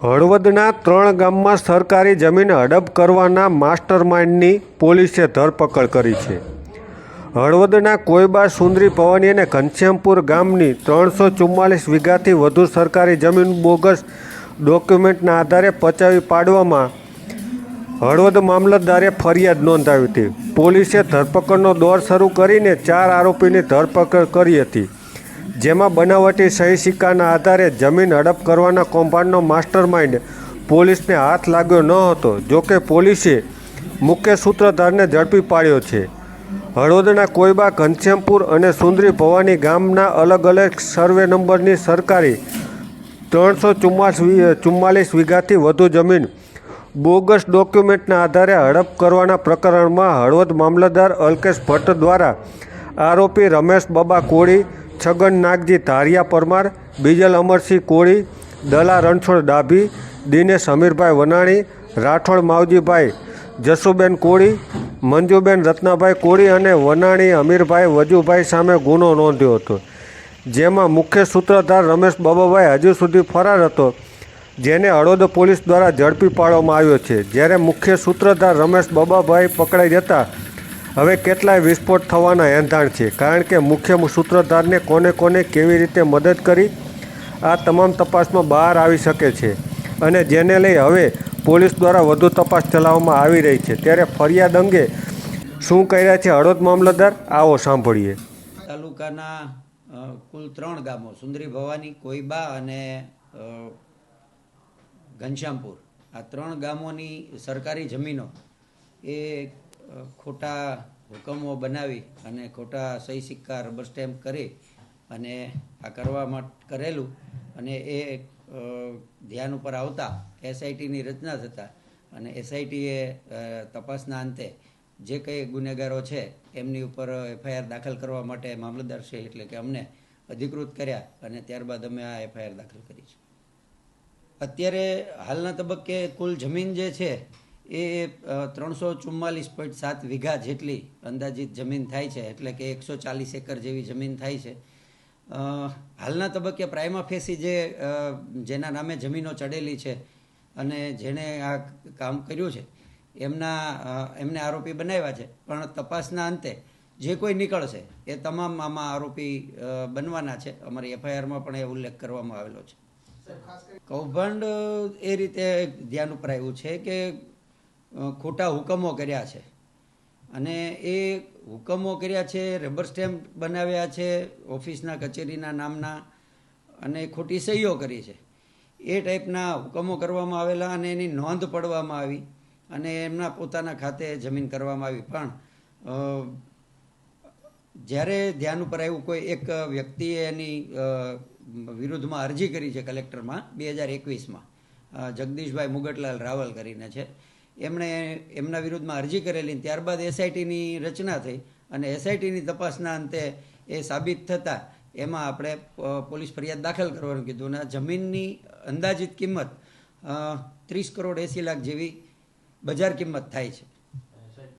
હળવદના ત્રણ ગામમાં સરકારી જમીન હડપ કરવાના માસ્ટર માઇન્ડની પોલીસે ધરપકડ કરી છે. હળવદના કોઈબા સુંદરી ભવાની અને ઘનશ્યામપુર ગામની ત્રણસો ચુમ્માલીસ વીઘાથી વધુ સરકારી જમીન બોગસ ડોક્યુમેન્ટના આધારે પચાવી પાડવામાં હળવદ મામલતદારે ફરિયાદ નોંધાવી હતી. પોલીસે ધરપકડનો દોર શરૂ કરીને ચાર આરોપીની ધરપકડ કરી હતી. જેમાં બનાવટી સહી સિક્કાના આધારે જમીન હડપ કરવાના કૌભાંડનો માસ્ટર માઇન્ડ પોલીસને હાથ લાગ્યો ન હતો જોકે પોલીસે મુખ્ય સૂત્રધારને ઝડપી પાડ્યો છે. હળવદના કોઈબા ઘનશ્યામપુર અને સુંદરી ભવાની ગામના અલગ અલગ સર્વે નંબરની સરકારી ત્રણસો ચુમ્માલીસ વીઘાથી વધુ જમીન બોગસ ડોક્યુમેન્ટના આધારે હડપ કરવાના પ્રકરણમાં હળવદ મામલતદાર અલ્કેશ ભટ્ટ દ્વારા આરોપી રમેશ બબા કોળી છગન નાગજી, ધારિયા પરમાર, બીજલ અમરસિંહ કોળી, દલા રણછોડ ડાભી, દિનેશ અમીરભાઈ વનાણી, રાઠોડ માવજીભાઈ, જસુબેન કોળી, મંજુબેન રત્નાભાઈ કોળી અને વનાણી અમીરભાઈ વજુભાઈ સામે ગુનો નોંધ્યો હતો, જેમાં મુખ્ય સૂત્રધાર રમેશ બાબાભાઈ હજુ સુધી ફરાર હતો, જેને હળોદ પોલીસ દ્વારા ઝડપી પાડવામાં આવ્યો છે. જ્યારે મુખ્ય સૂત્રધાર રમેશ બાબાભાઈ પકડાઈ જતા હવે કેટલાય વિસ્ફોટ થવાના એંધાણ છે, કારણ કે મુખ્ય સૂત્રધારને કોને કોને કેવી રીતે મદદ કરી આ તમામ તપાસમાં બહાર આવી શકે છે અને જેને લઈ હવે પોલીસ દ્વારા વધુ તપાસ ચલાવવામાં આવી રહી છે. ત્યારે ફરિયાદ અંગે શું કર્યા છે હળવદ મામલતદાર? આવો સાંભળીએ. તાલુકાના કુલ ત્રણ ગામો, સુંદરી ભવાની, કોઈબા અને ઘનશ્યામપુર. આ ત્રણ ગામોની સરકારી જમીનો એ ખોટા હુકમો બનાવી અને ખોટા સહી સિક્કા રબર સ્ટેમ્પ કરી અને આ કરવા માટે કરેલું અને એ ધ્યાન ઉપર આવતા એસઆઈટીની રચના થતાં અને એસઆઈટીએ તપાસના અંતે જે કંઈ ગુનેગારો છે એમની ઉપર એફઆઈઆર દાખલ કરવા માટે મામલતદાર છે એટલે કે અમને અધિકૃત કર્યા અને ત્યારબાદ અમે આ એફઆઈઆર દાખલ કરી છે. અત્યારે હાલના તબક્કે કુલ જમીન જે છે એ ત્રણસો ચુમ્માલીસ પોઈન્ટ સાત વીઘા જેટલી અંદાજિત જમીન થાય છે એટલે કે એકસો ચાલીસ એકર જેવી જમીન થાય છે. હાલના તબક્કે પ્રાઇમા ફેસી જે જેના નામે જમીનો ચડેલી છે અને જેણે આ કામ કર્યું છે એમના એમને આરોપી બનાવ્યા છે. પણ તપાસના અંતે જે કોઈ નીકળશે એ તમામ આમાં આરોપી બનવાના છે. અમારી એફઆઈઆરમાં પણ એ ઉલ્લેખ કરવામાં આવેલો છે. કૌભાંડ એ રીતે ધ્યાન ઉપર આવ્યું છે કે ખોટા હુકમો કર્યા છે. અને એ હુકમો કર્યા છે રબર સ્ટેમ્પ બનાવ્યા છે, ઓફિસના કચેરીના નામના, અને ખોટી સહીઓ કરી છે. એ ટાઈપના હુકમો કરવામાં આવેલા અને એની નોંધ પડવામાં આવી અને એમના પોતાના ખાતે જમીન કરવામાં આવી. પણ જ્યારે ધ્યાન ઉપર આવ્યું, કોઈ એક વ્યક્તિએ એની વિરુદ્ધમાં અરજી કરી છે કલેક્ટરમાં, બે હજાર એકવીસમાં જગદીશભાઈ મુગટલાલ રાવલ કરીને છે. એમણે એમના વિરુદ્ધમાં અરજી કરેલી ત્યારબાદ એસઆઈટીની રચના થઈ અને એસઆઈટીની તપાસના અંતે એ સાબિત થતાં એમાં આપણે પોલીસ ફરિયાદ દાખલ કરવાનું કીધું અને જમીનની અંદાજિત કિંમત ત્રીસ કરોડ એંસી લાખ જેવી બજાર કિંમત થાય છે.